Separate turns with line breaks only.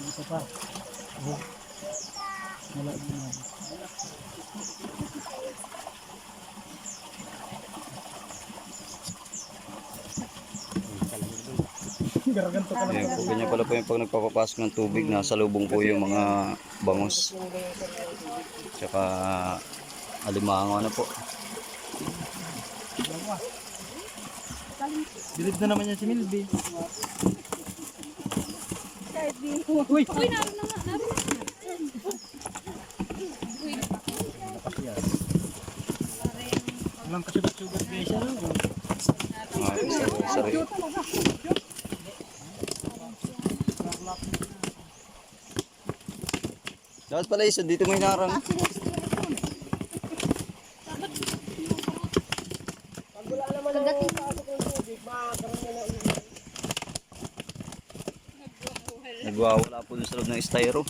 Isa pa. Oh. Wala na. Garaganto ka
Ayan po, ganyan pala po yung pag nagpapapasok ng tubig, nasa lubong po yung mga bangos. Tsaka alimango na po.
Bilib na naman yan si Milby.
Uy, naroon na nga, naroon na. Uy,
Walang kasugat-sugat guys. Ano?
Mga sari. Dapat pala isa, dito may narang.
kagating.
Nagwawala po sa loob ng styro.